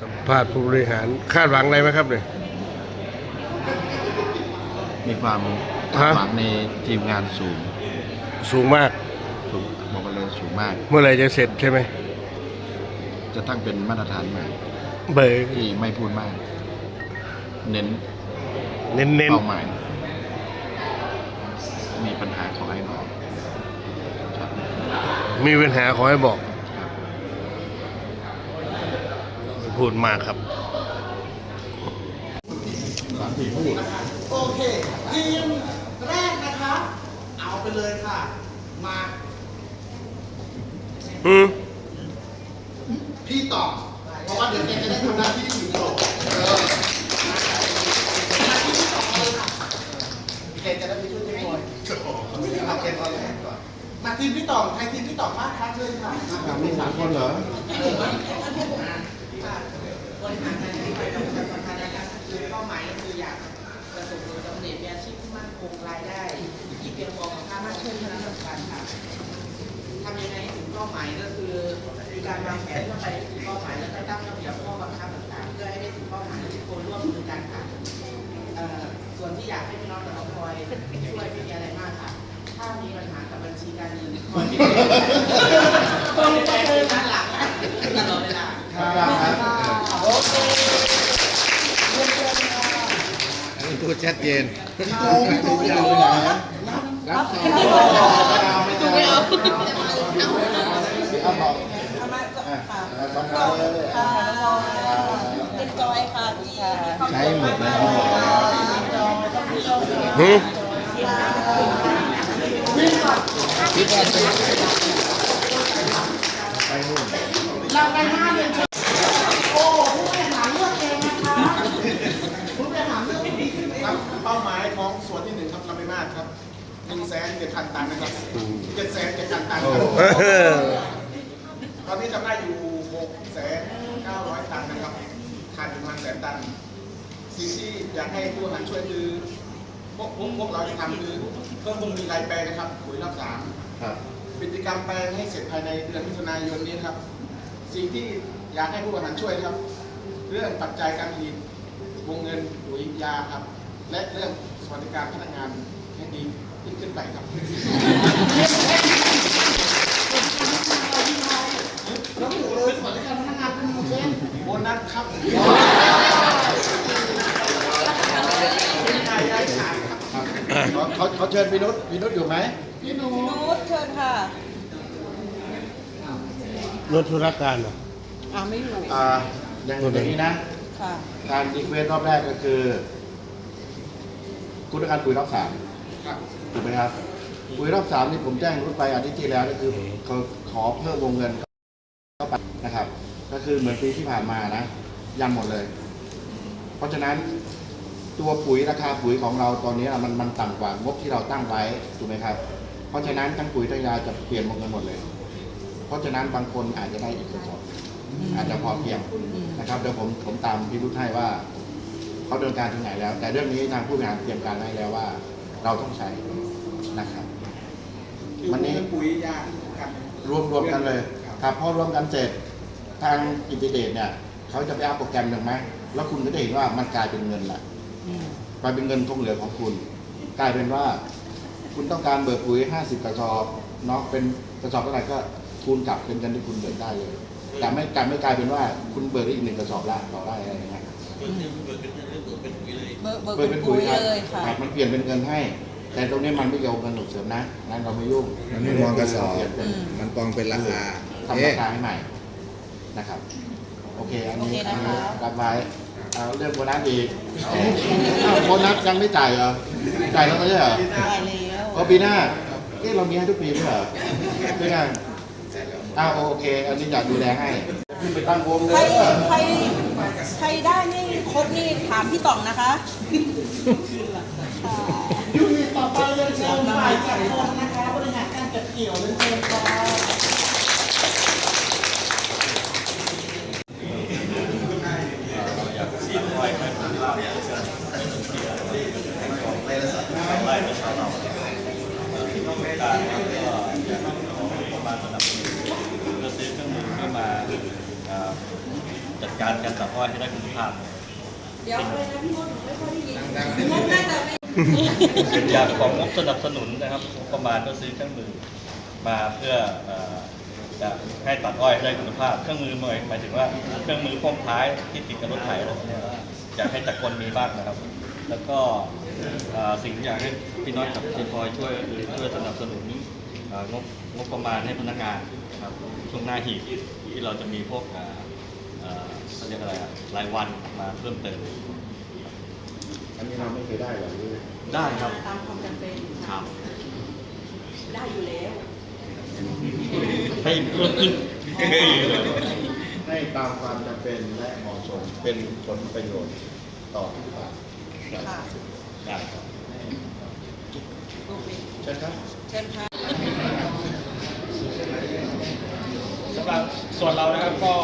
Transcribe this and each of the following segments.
สัมภาษณ์ผู้บริหารคาดหวังอะไรไหมครับเนี่ย มีความฮะ หวังในทีมงานสูงสูงมาก สูงบอกกันเลยสูงมาก เมื่อไหร่จะเสร็จใช่ไหมจะตั้งเป็นมาตรฐานใหม่เบอร์ที่ไม่พูดมาก เน้นเน้นเน้นเป้าหมายมีปัญหาขอให้บอกครับมีปัญหาขอให้บอก ครับ พูดมากครับโอเคทีมแรกนะคะ เอาไปเลยค่ะ มาอืมพี่ตอบเพราะว่าเดี๋ยวแกจะได้ทำหน้าที่ถึงจบเออแกจะได้ไปช่วยทุกคนเอาแกตอนแรกก่อน มาทีมพี่ต่องใครทีมพี่ต่องมากคะเชิญค่ะ มีสามคนเหรอ บริหารงานที่ไปกับประชาสัมพันธ์นะครับคือเป้าหมายก็คืออยากประสบผลสำเร็จมีอาชีพที่มั่นคงรายได้ ที่เพียงพอกับค่ามาช่วยคณะกรรมการค่ะทำยังไงให้ถึงเป้าหมายก็คือมีการวางแผนเพื่อไปให้ถึงเป้าหมายแล้วก็ตั้งระเบียบข้อบังคับต่างๆเพื่อให้ได้ถึงเป้าหมายและทุกคนร่วมมือกันค่ะเอ่อส่วนที่อยากให้พี่น้องแต่ละคอยช่วยไม่มีอะไรมากค่ะ ถ้ามีปัญหากับบัญชีการเงินคอยต้องไปด้านหลังตลอดเวลาโอเคเยี่ยมเยี่ยมพูดชัดเจนพี่ตูพี่ตูพี่ตูรับรับไม่ต้องไม่เอา เอาบอกเอามาก็ค่ะสองคนเลย ค่ะเป็นจอยค่ะที่ใช้หมดเลยหืมคิดว่าจะไปนู่นเราไปหน้าเรียนโอ้ผู้บริหารเลือกเองนะคะผู้บริหารเลือกเองครับเป้าหมายของสวนที่หนึ่งครับลำไม่มากครับหนึ่งแสนเจ็ดพันตันนะครับเจ็ดแสนเจ็ดพันตันครับ เออ นนี้ทำได้อยู่หกแสนเก้าร้อยตันนะครับขาดประมาณแสนตันสิ่งที่อยากให้ผู้บริหารช่วยคือพวกพวกพวกเราจะทำคือเพิ่มวงมีรายแปลงนะครับปุ๋ยรอบสามครับกิจกรรมแปลงให้เสร็จภายในเดือนมิถุนายนนี้นะครับ สิ่งที่อยากให้ผู้บริหารช่วยครับ เรื่องปัจจัยการผลิตวงเงินปุ๋ยยาครับ และเรื่องสวัสดิการพนักงานให้ดียิ่งขึ้นไปครับ ระบุเลยสวัสดิการพนักงานเป็นหมู่เช่น โบนัสครับเขาเขาเขาเชิญพี่นุชพี่นุชอยู่ไหมพี่หนูนูตเชิญค่ะรถธุรการเหรออ่าไม่อยู่อ่าอย่างอย่างนี้นะค่ะการรีเควสรอบแรกก็คือ คุณต้องการปุ๋ยรอบสามครับถูกไหมครับปุ๋ยรอบสามนี่ผมแจ้งรุ่นไปอาทิตย์ที่แล้วก็คือเขาขอเพิ่มวงเงินเข้าไปนะครับ ก็ คือเหมือนปีที่ผ่านมานะยันหมดเลย เพราะฉะนั้นตัวปุ๋ยราคาปุ๋ยของเราตอนนี้มันมันต่ำกว่างบที่เราตั้งไว้ถูกไหมครับ เพราะฉะนั้นทั้งปุ๋ยทั้งยาจะเปลี่ยนวงเงินหมดเลย เพราะฉะนั้นบางคนอาจจะได้อีกกระสอบอาจจะพอเพียงนะครับเดี๋ยวผมผมตามพี่รุธให้ว่าเขาดำเนินการถึงไหนแล้ว แต่เรื่องนี้ทางผู้บริหารเตรียมการให้แล้วว่า เราต้องใช้นะครับ วันนี้ปุ๋ยยากันรวมรวมกันเลยครับพอรวมกันเสร็จ ทางอินทิเดตเนี่ยเขาจะไปเอาโปรแกรมหนึ่งไหมแล้วคุณก็จะเห็นว่ามันกลายเป็นเงินละกลายเป็นเงินคงเหลือของคุณ กลายเป็นว่า คุณต้องการเบิกปุ๋ย50กระสอบเนาะเป็นกระสอบเท่าไหร่ก็คูณกลับเป็นเงินที่คุณเบิกได้เลย แต่ไม่กลายไม่กลายเป็นว่าคุณเบิกได้อีกหนึ่งกระสอบละต่อได้อะไรอย่างเงี้ยเบิกเบิกเบิกเป็เป็นนปุ๋ปุ๋ยยครับเลยค่ะครับมันเปลี่ยนเป็นเงินให้แต่ตรงนี้มันไม่เกี่ยวกับเงินหนุนเสริมนะนั่นเราไม่ยุ่ง มันไม่มองกระสอบเปลี่ยนเป็นอืมมันปองเป็นราคาทำราคาให้ใหม่ นะครับ โอเค อันนี้โอเคนะคะอันนี้รับไว้เอาเรื่องโบนัสอีกอ้าวโบนัสยังไม่จ่ายเหรอ จ่ายแล้วไม่ใช่เหรอได้แล้วพอปีหน้าเอ๊ะเรามีให้ทุกปีไม่เหรอไม่ไงอ้าวโอเค อันนี้อยากดูแลให้ขึ้นไปตั้งวงเลใครยใครใครได้นี่ครบนี่ถามพี่ต่องนะคะค่ะยูนิตต่อไปเรียนเชิญฝ่ายจัดคนนะคะบริหารการเก็บเกี่ยวเรียนเชิญ จัดการการตัดอ้อยให้ได้คุณภาพเดี๋ยวอะไรนะพี่มดหนูไม่ค่อยได้ยินมดน่าจะไม่เป็นอย่างของงบสนับสนุนนะครับงบประมาณก็ซื้อเครื่องมือมาเพื่อเอ่อจะให้ตัดอ้อยให้ได้คุณภาพ เครื่องมือหมายหมายถึงว่าเครื่องมือพ่วงท้ายที่ติดกับรถไถอะไรพวกเนี้ยอยากให้จักรกลมีบ้างนะครับ แล้วก็เอ่อสิ่งที่อยากให้พี่น้อยกับทีพอยช่วยก็คือช่วยสนับสนุนเอ่องบงบประมาณให้พนักงานนะครับช่วงหน้าหีบที่เราจะมีพวก เอ่อเอ่อเขาเรียกอะไรอะรายวันมาเพิ่มเติม อันนี้เราไม่เคยได้หรอกได้ครับ ตามความจำเป็นครับ ได้อยู่แล้วให้เพิ่มขึ้นให้ตามความจำเป็นและเหมาะสมเป็นผลประโยชน์ต่อทุกฝ่ายค่ะได้ครับโอเคใช่ครับ เชิญค่ะ สำหรับส่วนเรานะครับก็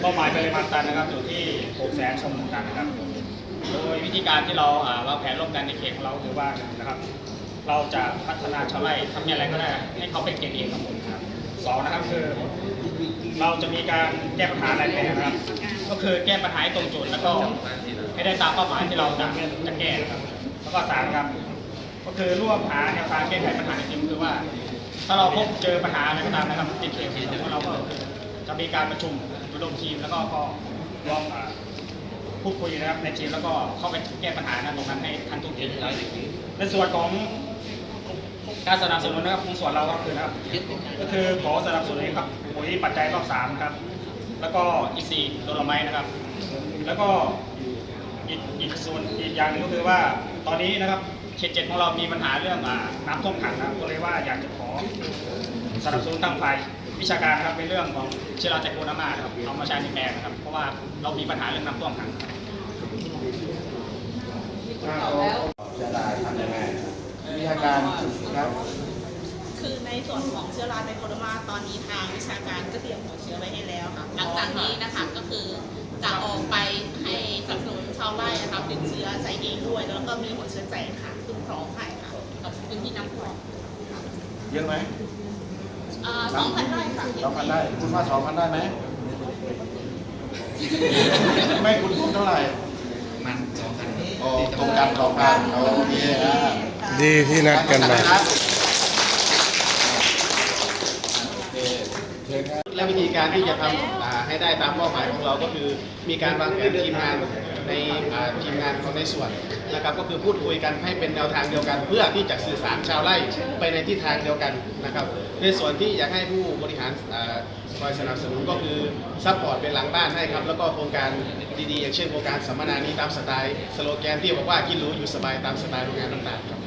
เป้าหมายปริมาณตันนะครับอยู่ที่6แสนชั่วโมงตันนะครับ โดยวิธีการที่เราอ่าวางแผนร่วมกันในเขตของเราคือว่านะครับ เราจะพัฒนาชาวไร่ทำอย่างไรก็ได้ให้เขาเป็นเกณฑ์เองครับผมครับสองนะครับคือ เราจะมีการแก้ปัญหารายแปลงนะครับ ก็คือแก้ปัญหาให้ตรงจุดแล้วก็ให้ได้ตามเป้าหมายที่เราจะจะแก้นะครับแล้วก็สามครับก็คือร่วมหาแนวทางแก้ไขปัญหาในทีมคือว่า ถ้าเราพบเจอปัญหาอะไรก็ตามนะครับในเขตของเราก็จะมีการประชุม ดมทีมแล้วก็ก็ร่วมอ่าพูดคุยนะครับในทีมแล้วก็เข้าไปแก้ปัญหาตรงนั้นให้ทันทุกทีในส่วนของการสนับสนุนนะครับของส่วนเราก็คือนะครับ ก็คือขอสนับสนุนครับปุ๋ยปัจจัยรอบสามนะครับ แล้วก็อีซีโดโลไมต์นะครับ แล้วก็อีกอีกส่วนอีกอย่างหนึงก็คือว่าตอนนี้นะครับเขตเจ็ดของเรามีปัญหาเรื่องน้ำท่วมขังนะครับก็เลยว่าอยากจะขอสนับสนุนทางฝ่าย วิชาการนะครับในเรื่องของเชื้อราไตโคนามานะครับเอามาใช้ในแปลงนะครับ เพราะว่าเรามีปัญหาเรื่องน้ำท่วมขังครับถ้าเขาจะได้ทำยังไงวิชาการครับ คือในส่วนของเชื้อราไตโคโดมาตอนนี้ทางวิชาการก็เตรียมหัวเชื้อไว้ให้แล้วค่ะหลังจากนี้นะคะก็คือจะออกไปให้สนับสนุนชาวไร่นะคะเป็นเชื้อใช้เองด้วย แล้วก็มีหัวเชื้อแจกค่ะซึ่งพร้อมให้ค่ะกับพื้นที่น้ำท่วมเยอะไหม สองพันไร่ค่ะสองพันได้คุณว่าสองพันได้ไหม ไม่คุณคุณเท่าไหร่ มันสองพันโอ้ตรงกันสองพันโอเคอะดีที่นัดกันมา และวิธีการที่จะทำให้ได้ตามเป้าหมายของเราก็คือ มีการวางแผนทีมงานในทีมงานของในส่วนนะครับก็คือพูดคุยกันให้เป็นแนวทางเดียวกัน เพื่อที่จะสื่อสารชาวไร่ไปในทิศทางเดียวกันนะครับในส่วนที่อยากให้ผู้บริหารคอยสนับสนุนก็คือซัพพอร์ตเป็นหลังบ้านให้ครับแล้วก็โครงการดีๆ อย่างเช่นโครงการสัมมนานี้ตามสไตล์สโลแกนที่บอกว่ากินรู้อยู่สบายตามสไตล์โรงงานต่างๆครับ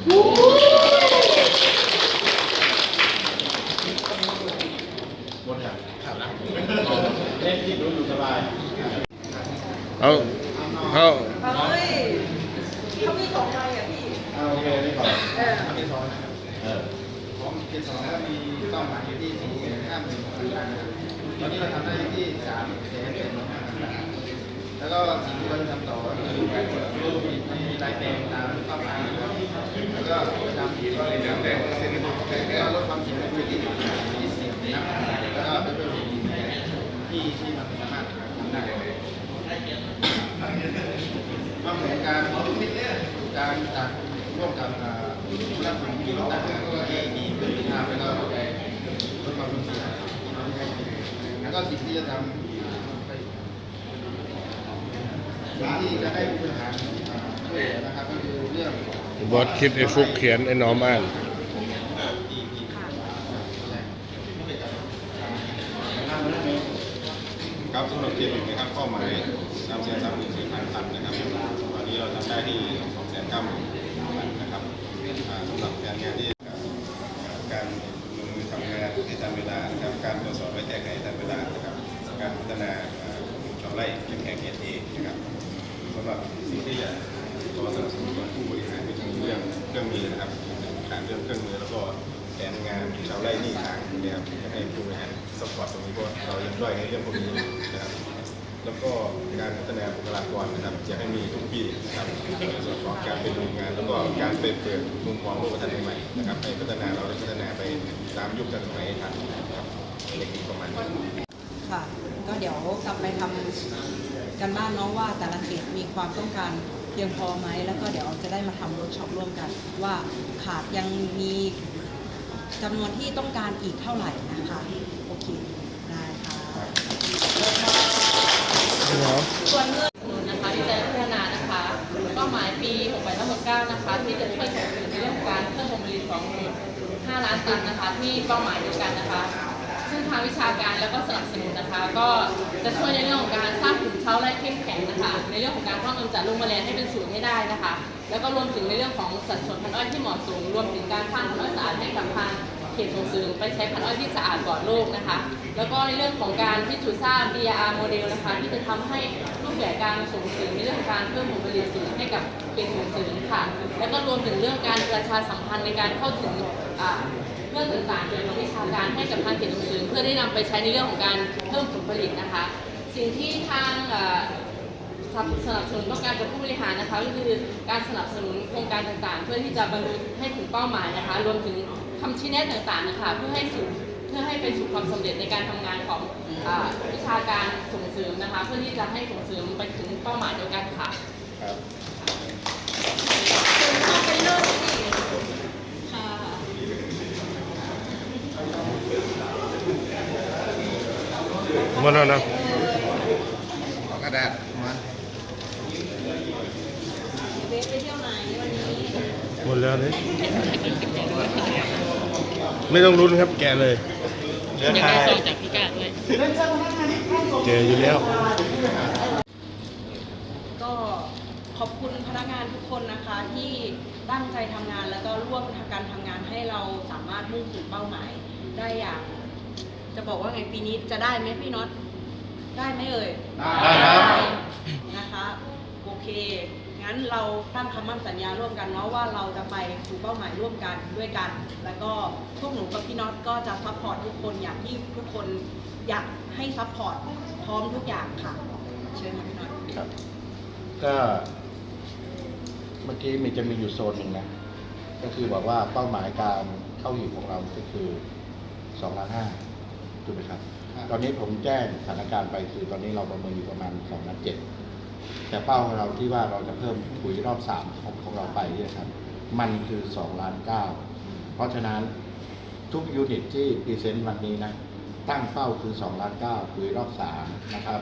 หมดอย่างครับ เล่นที่รู้อยู่สบายเอาเอาเฮ้ยเขามีสองใบอะพี่เอาโอเคนี่ก่อนเออเออของเขตสองก็มีเป้าหมายอยู่ที่สี่แสนห้าหมื่นคนนะครับตอนนี้เราทำได้ที่สามแสนเจ็ดหมื่นห้าพันบาทแล้วก็สิ่งที่เราจะทำต่อคือการกดรูปมีรายแดงตามเป้าหมายนะครับแล้วก็ทำก็เลยแล้วแต่เซ็นแล้วก็ลดความเสี่ยงในพื้นที่ที่เสี่ยงนะครับแล้วก็ ที่ที่มันสามารถทำได้วางแผนการการจากร่วมกับอ่าผู้รับผลประโยชน์ต่างๆที่มีพื้นที่ทางแล้วก็ลดความเสียแล้วก็สิ่งที่จะทำไปสิ่งที่จะให้ผู้บริหารช่วยนะครับก็คือเรื่องบอสคิดไอ้ฟุกเขียนไอ้น้อมอ่าน ครับสำหรับเขตหนึ่งนะครับเป้าหมายสามแสนสามหมื่นสี่พันตันนะครับตอนนี้เราทำได้ที่สองแสนเก้าหมื่นตันนะครับสำหรับการงานที่การลงมือทำงานให้ทันเวลานะครับการตรวจสอบและแก้ไขให้ทันเวลานะครับการพัฒนาอ่าชาวไร่เข้มแข็งเอเอนะครับสำหรับสิ่งที่จะขอสนับสนุนผู้บริหารก็จะมีเรื่องเครื่องมือนะครับการเรื่องเครื่องมือแล้วก็แผนงานชาวไร่นี่ทางนะครับให้ผู้บริหารสปอร์ตตรงนี้เพราะเรายังด้อยในเรื่องพวกนี้นะครับ แล้วก็การพัฒนาบุคลากรนะครับอยากให้มีทุกปีนะครับในส่วนของการเป็นโรงงาน แล้วก็การเปิดเปิดมุมมองโลกทันใหม่ๆนะครับให้พัฒนาเราได้พัฒนาไปตามยุคทันสมัยให้ทันนะครับในเรื่องประมาณนี้ค่ะก็เดี๋ยวกลับไปทำกันบ้านเน้องว่าแต่ละเขตมีความต้องการเพียงพอไหมแล้วก็เดี๋ยวจะได้มาทำเวิร์กช็อปร่วมกัน ว่าขาดยังมีจำนวนที่ต้องการอีกเท่าไหร่นะคะ โอเค ได้ค่ะ ส่วนเงินสนุนนะคะที่จะพัฒนานะคะเป้าหมายปี68ทั้งหมด9นะคะ ที่จะช่วยส่งเสริมในเรื่องของการเพิ่มผลผลิต2.5ล้านตันนะคะ ที่เป้าหมายเดียวกันนะคะ ซึ่งทางวิชาการแล้วก็สนับสนุนนะคะ ก็จะช่วยในเรื่องของการสร้างกลุ่มเช้าไร่เข้มแข็งนะคะ ในเรื่องของการป้องกันจัดลูกแมลงให้เป็นศูนย์ให้ได้นะคะ แล้วก็รวมถึงในเรื่องของสัดส่วนพันธุ์อ้อยที่เหมาะสมรวมถึงการสร้างพันธุ์อ้อยสะอาดให้กับทาง เขตส่งเสริมไปใช้พันธุ์อ้อยที่สะอาดปลอดโรคนะคะ แล้วก็ในเรื่องของการพิสูจน์ทราบ BR โมเดลนะคะ ที่จะทำให้รูปแบบการส่งเสริมในเรื่องการเพิ่มผลผลิตสูงให้กับเขตส่งเสริมค่ะ แล้วก็รวมถึงเรื่องการประชาสัมพันธ์ในการเข้าถึงเรื่องต่างๆเกี่ยวกับวิชาการให้กับทางเขตส่งเสริมเพื่อได้นำไปใช้ในเรื่องของการเพิ่มผลผลิตนะคะ สิ่งที่ทางสนับสนุนต้องการกับผู้บริหารนะคะก็คือการสนับสนุนโครงการต่างๆ เพื่อที่จะบรรลุให้ถึงเป้าหมายนะคะ รวมถึง คำชี้แนะต่างๆนะคะเพื่อให้สู่เพื่อให้ไปสู่ความสำเร็จในการทำงานของอ่าวิชาการส่งเสริมนะคะ เพื่อที่จะให้ส่งเสริมไปถึงเป้าหมายเดียวกันค่ะครับเข้าไปเริ่มสิค่ะหมดแล้วนะกระดาษมาเบสไปเที่ยวไหนวันนี้หมดแล้วนี่ ไม่ต้องรุ้นครับแกะเลยเดินทางแกะอยู่แล้ว ก็ขอบคุณพนักงานทุกคนนะคะที่ตั้งใจทำงานแล้วก็ร่วมทำการทำงานให้เราสามารถมุ่งสู่เป้าหมาย ได้อย่าง จะบอกว่าไงปีนี้จะได้ไหมพี่น็อตได้ไหมเอ่ยได้ครับ นะคะ โอเค งั้นเราตั้งคำมั่นสัญญาร่วมกันเนาะว่าเราจะไปสู่เป้าหมายร่วมกันด้วยกัน แล้วก็พวกหนูกับพี่น็อตก็จะซัพพอร์ตทุกคนอย่างที่ทุกคนอยากให้ซัพพอร์ตพร้อมทุกอย่างค่ะ เชิญค่ะพี่น็อตครับ ก็ เมื่อกี้มีจะมีอยู่โซนหนึ่งนะ ก็คือบอกว่าเป้าหมายการเข้าหีบของเราก็คือสองล้านห้าถูกไหมครับ ตอนนี้ผมแจ้งสถานการณ์ไปคือตอนนี้เราประเมินอยู่ประมาณสองล้านเจ็ด แต่เป้าของเราที่ว่าเราจะเพิ่มปุ๋ยรอบสามของของเราไปเนี่ยครับ มันคือสองล้านเก้าเพราะฉะนั้นทุกยูนิตที่พรีเซนต์วันนี้นะ ตั้งเป้าคือ2ล้านเก้าปุ๋ยรอบสามนะครับ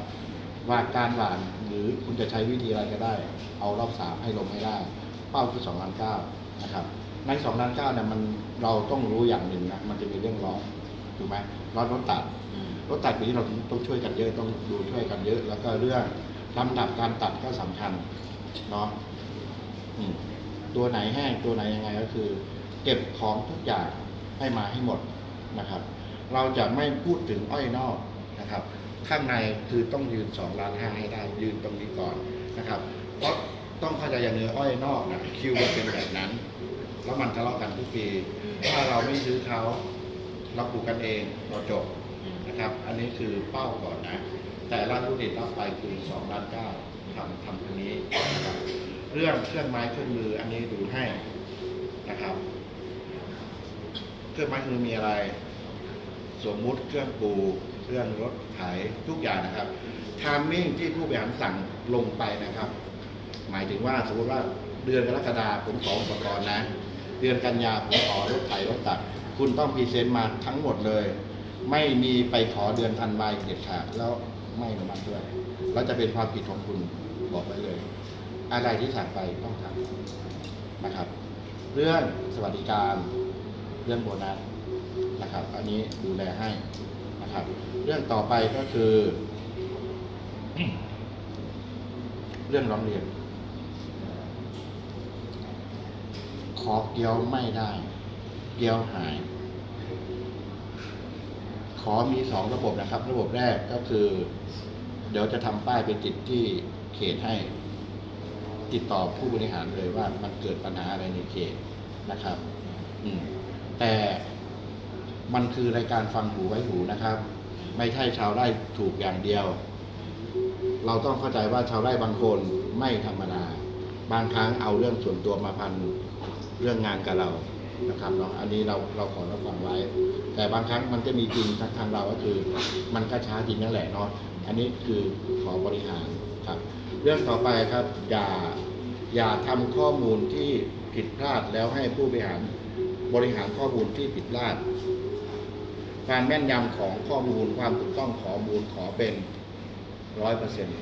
ว่าการหว่านหรือคุณจะใช้วิธีอะไรก็ได้ เอารอบสามให้ลงให้ได้ เป้าคือ2ล้านเก้านะครับใน2ล้านเก้าเนี่ยมันเราต้องรู้อย่างหนึ่งนะมันจะมีเรื่องร้อนถูกไหมร้อนรถตัดรถตัดปีนี้เราต้องช่วยกันเยอะต้องดูช่วยกันเยอะ แล้วก็เรื่อง ลำดับการตัดก็สำคัญเนาะอืมตัวไหนแห้งตัวไหนยังไงก็คือ เก็บของทุกอย่างให้มาให้หมดนะครับ เราจะไม่พูดถึงอ้อยนอกนะครับ ข้างในคือต้องยืนสองล้านห้าให้ได้ยืนตรงนี้ก่อนนะครับ เพราะต้องเข้าใจอย่างเนื้ออ้อยนอกนะคิวมันเป็นแบบนั้น แล้วมันทะเลาะกันทุกปีถ้าเราไม่ซื้อเขาเราปลูกกันเองเราจบนะครับ อันนี้คือเป้าก่อนนะ แต่ละยูนิตรับไปคือ2ล้านเก้าทำทำตรงนี้นะครับเรื่องเครื่องไม้เครื่องมืออันนี้ดูให้นะครับ เครื่องไม้เครื่องมือมีอะไร สมมุติเครื่องปูเครื่องรถไถทุกอย่างนะครับทามมิ่งที่ผู้บริหารสั่งลงไปนะครับ หมายถึงว่าสมมติว่าเดือนกรกฎาคมผมขออุปกรณ์นะ เดือนกันยาผมขอรถไถรถตัด คุณต้องพรีเซนต์มาทั้งหมดเลย ไม่มีไปขอเดือนธันวาเด็ดขาดแล้ว ไม่อนุมัติด้วย แล้วจะเป็นความผิดของคุณบอกไว้เลย อะไรที่สั่งไปต้องทำนะครับ เรื่องสวัสดิการ เรื่องโบนัสนะครับ อันนี้ดูแลให้นะครับ เรื่องต่อไปก็คือ เรื่องร้องเรียน ขอเกียวไม่ได้ เกียวหาย ขอมีสองระบบนะครับ ระบบแรกก็คือ เดี๋ยวจะทำป้ายไปติดที่เขตให้ ติดต่อผู้บริหารเลยว่ามันเกิดปัญหาอะไรในเขตนะครับ อืมแต่มันคือรายการฟังหูไว้หูนะครับ ไม่ใช่ชาวไร่ถูกอย่างเดียว เราต้องเข้าใจว่าชาวไร่บางคนไม่ธรรมดา บางครั้งเอาเรื่องส่วนตัวมาพันเรื่องงานกับเรา นะครับเนาะอันนี้เราเราขอรับฟังไว้ แต่บางครั้งมันจะมีจริงทางทางเราก็คือ มันก็ช้าจริงนั่นแหละเนาะอันนี้คือขอบริหารครับ เรื่องต่อไปครับอย่าอย่าทำข้อมูลที่ผิดพลาดแล้วให้ผู้บริหารบริหารข้อมูลที่ผิดพลาดการแม่นยำของข้อมูลความถูกต้องข้อมูลขอเป็นร้อยเปอร์เซ็นต์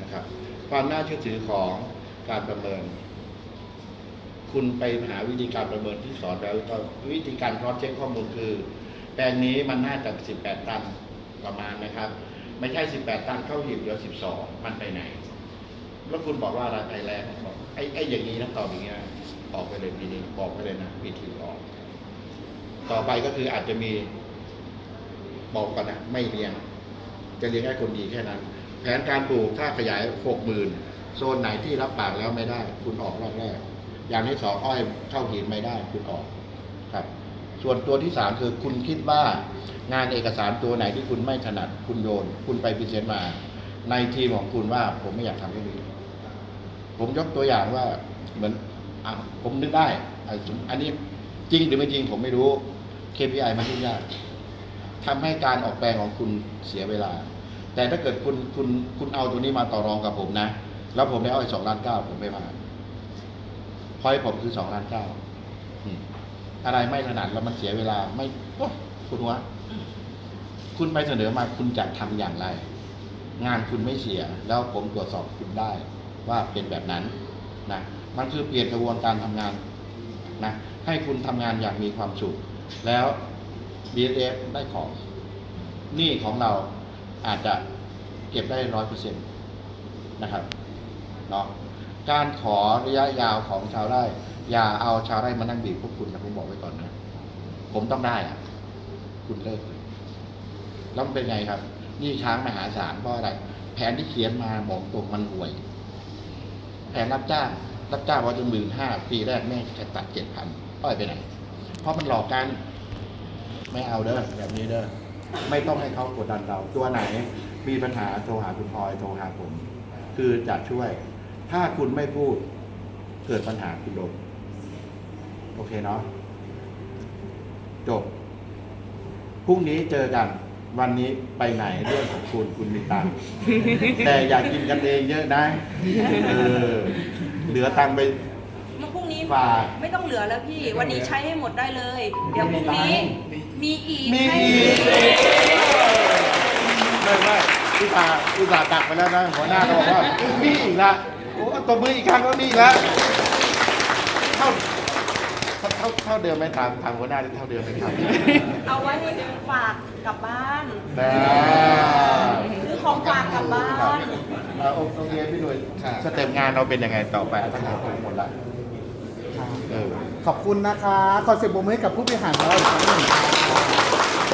นะครับ ความน่าเชื่อถือของการประเมิน คุณไปหาวิธีการประเมินที่สอนแล้ววก็วิธีการครอสเช็คข้อมูลคือ แปลงนี้มันน่าจะ 18 ตันประมาณนะครับ ไม่ใช่ 18 ตันเข้าหีบเหลือ12 มันไปไหน แล้วคุณบอกว่าอะไรไปแรงบอกไอ้ไอ้อย่างนี้นะตอบอย่างนี้นะออกไปเลยปีนี้บอกไปเลยนะวิธีออก ต่อไปก็คืออาจจะมีบอกก่อนนะไม่เลี้ยง จะเลี้ยงแค่คนดีแค่นั้น แผนการปลูกถ้าขยายหกหมื่นโซนไหนที่รับปากแล้วไม่ได้ คุณออกรอบแรก อย่างที่สองอ้อยเข้าหินไม่ได้คุณออกครับ ส่วนตัวที่สามคือคุณคิดว่างานเอกสารตัวไหนที่คุณไม่ถนัดคุณโยน คุณไปพรีเซนต์มา ในทีมของคุณว่าผมไม่อยากทำให้ดีผมยกตัวอย่างว่าเหมือนอะผมนึกได้ อันนี้จริงหรือไม่จริงผมไม่รู้ KPI มันยุ่งยากทำให้การออกแปลงของคุณเสียเวลา แต่ถ้าเกิดคุณคุณคุณเอาตัวนี้มาต่อรองกับผมนะ แล้วผมได้เอาอีกสองล้านเก้าผมไม่ผ่าน พอยผมคือสองล้านเก้าอะไรไม่ถนัดแล้วมันเสียเวลาไม่โอ้คุณวะคุณไปเสนอมาคุณจะทำอย่างไร งานคุณไม่เสีย แล้วผมตรวจสอบคุณได้ ว่าเป็นแบบนั้นนะมันคือเปลี่ยนกระบวนการทำงานนะให้คุณทำงานอย่างมีความสุข แล้ว BSF ได้ของหนี้ของเราอาจจะเก็บได้ร้อยเปอร์เซ็นต์นะครับเนาะ การขอระยะยาวของชาวไร่ อย่าเอาชาวไร่มานั่งบีบพวกคุณนะผมบอกไว้ก่อนนะ ผมต้องได้อะคุณเลิกเลยแล้วมันเป็นไงครับ นี่ช้างมหาศาลเพราะอะไร แผนที่เขียนมาบอกตรงมันห่วย แผนรับจ้างรับจ้างว่าจะหมื่นห้าปีแรกแม่จะตัดเจ็ดพันอ้อยไปไหน เพราะมันหลอกกันไม่เอาเด้อแบบนี้เด้อไม่ต้องให้เขากดดันเรา ตัวไหนมีปัญหาโทรหาคุณพลอยโทรหาผม คือจะช่วย ถ้าคุณไม่พูดเกิดปัญหาคุณโดนโอเคเนาะจบพรุ่งนี้เจอกัน วันนี้ไปไหนเรื่องของคุณคุณมีตังค์แต่อยากกินกันเองเยอะนะเออเหลือตังค์ไป เมื่อพรุ่งนี้ฝากไม่ต้องเหลือแล้วพี่ วันนี้ใช้ให้หมดได้เลย เดี๋ยวพรุ่งนี้มีอีกมีให้อีก ไม่ไม่พี่ตาพี่ตาห์ตักไปแล้วนะหัวหน้าก็บอกว่ามีอีกละโอ้ ตบมืออีกครั้งก็มีอีกแล้วเท่าเท่าเท่าเท่าเดิมไหมถามถามหัวหน้าเท่าเดิมไหมครับเอาไว้ให้ฝากกลับบ้านได้ซื้อของฝากกลับบ้านอ่าโอโอเคพี่หนุ่ยสเต็ปงานเราเป็นยังไงต่อไปทั้งหมดหมดละเออขอบคุณนะคะขอเสียงปรบมือให้กับผู้บริหารของเราอีกครั้งหนึ่ง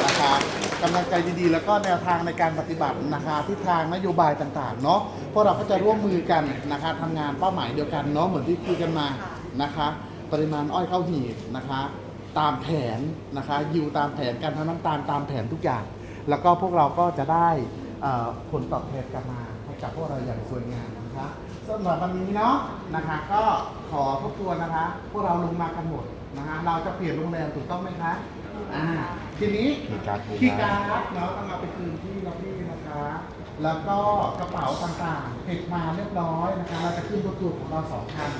นะคะ กำลังใจดีๆ แล้วก็แนวทางในการปฏิบัตินะคะทิศทางนโยบายต่างๆเนาะพวกเราก็จะร่วมมือกันนะคะทำงานเป้าหมายเดียวกันเนาะเหมือนที่คุยกันมานะคะ ปริมาณอ้อยเข้าหีบนะคะ ตามแผนนะคะยิวตามแผนการทำน้ำตาลตามแผนทุกอย่าง แล้วก็พวกเราก็จะได้เอ่อผลตอบแทนกลับมาให้กับพวกเราอย่างสวยงามนะคะสำหรับวันนี้เนาะนะคะก็ขอทบทวนนะคะ พวกเราลงมากันหมดนะคะเราจะเปลี่ยนโรงแรมถูกต้องไหมคะอ่า ทีนี้คีย์การ์ดคีย์การ์ดเนาะต้องมาไปคืนที่ล็อบบี้นะคะ แล้วก็กระเป๋าต่างๆเก็บมาเรียบร้อยนะคะ เราจะขึ้นรถทัวร์ของเราสองคัน